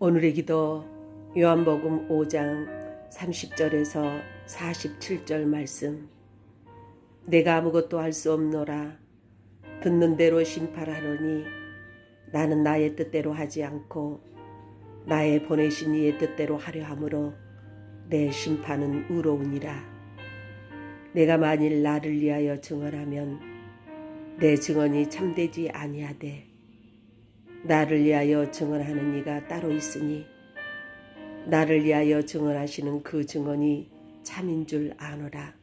오늘의 기도 요한복음 5장 30절에서 47절 말씀. 내가 아무것도 할 수 없노라. 듣는 대로 심판하노니 나는 나의 뜻대로 하지 않고 나의 보내신 이의 뜻대로 하려 함으로 내 심판은 의로우니라. 내가 만일 나를 위하여 증언하면 내 증언이 참되지 아니하되 나를 위하여 증언하는 이가 따로 있으니 나를 위하여 증언하시는 그 증언이 참인 줄 아노라.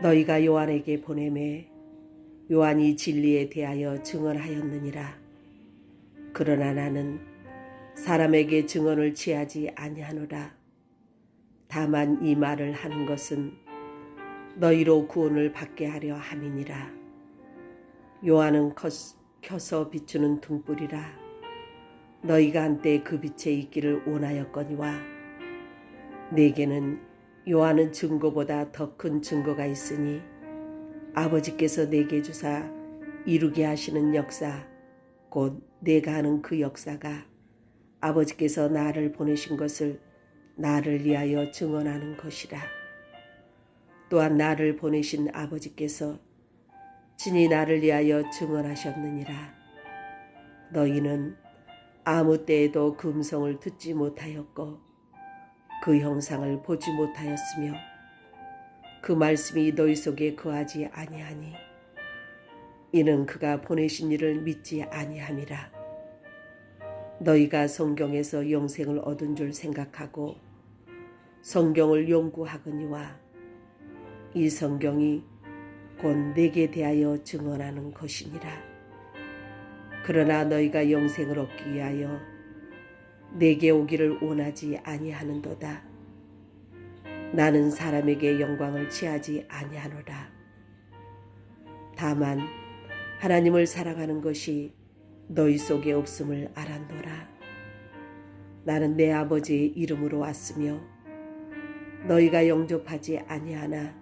너희가 요한에게 보내매 요한이 진리에 대하여 증언하였느니라. 그러나 나는 사람에게 증언을 취하지 아니하노라. 다만 이 말을 하는 것은 너희로 구원을 받게 하려 함이니라. 요한은 컸 켜서 비추는 등불이라 너희가 한때 그 빛에 있기를 원하였거니와 내게는 요한은 증거보다 더 큰 증거가 있으니 아버지께서 내게 주사 이루게 하시는 역사 곧 내가 하는 그 역사가 아버지께서 나를 보내신 것을 나를 위하여 증언하는 것이라. 또한 나를 보내신 아버지께서 친히 나를 위하여 증언하셨느니라. 너희는 아무 때에도 금성을 듣지 못하였고 그 형상을 보지 못하였으며 그 말씀이 너희 속에 거하지 아니하니 이는 그가 보내신 이를 믿지 아니함이라. 너희가 성경에서 영생을 얻은 줄 생각하고 성경을 연구하거니와 이 성경이 곧 내게 대하여 증언하는 것이니라. 그러나 너희가 영생을 얻기 위하여 내게 오기를 원하지 아니하는도다. 나는 사람에게 영광을 취하지 아니하노라. 다만 하나님을 사랑하는 것이 너희 속에 없음을 알았노라. 나는 내 아버지의 이름으로 왔으며 너희가 영접하지 아니하나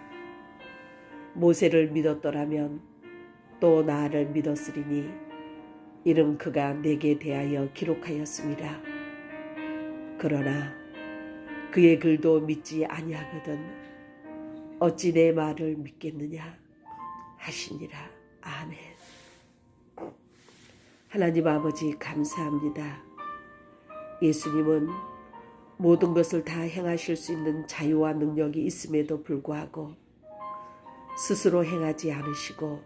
모세를 믿었더라면 또 나를 믿었으리니 이름 그가 내게 대하여 기록하였습니다. 그러나 그의 글도 믿지 아니하거든 어찌 내 말을 믿겠느냐 하시니라 아멘. 하나님 아버지 감사합니다. 예수님은 모든 것을 다 행하실 수 있는 자유와 능력이 있음에도 불구하고 스스로 행하지 않으시고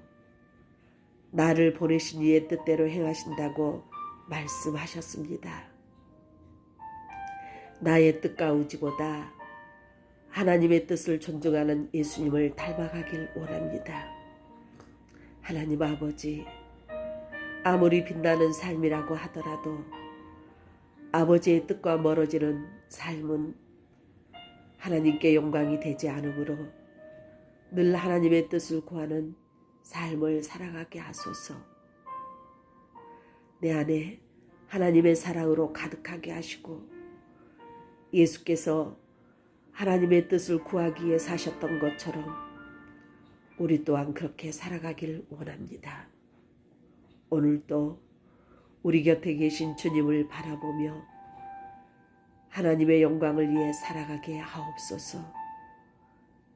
나를 보내신 이의 뜻대로 행하신다고 말씀하셨습니다. 나의 뜻과 의지보다 하나님의 뜻을 존중하는 예수님을 닮아가길 원합니다. 하나님 아버지, 아무리 빛나는 삶이라고 하더라도 아버지의 뜻과 멀어지는 삶은 하나님께 영광이 되지 않으므로 늘 하나님의 뜻을 구하는 삶을 살아가게 하소서. 내 안에 하나님의 사랑으로 가득하게 하시고 예수께서 하나님의 뜻을 구하기 위해 사셨던 것처럼 우리 또한 그렇게 살아가길 원합니다. 오늘도 우리 곁에 계신 주님을 바라보며 하나님의 영광을 위해 살아가게 하옵소서.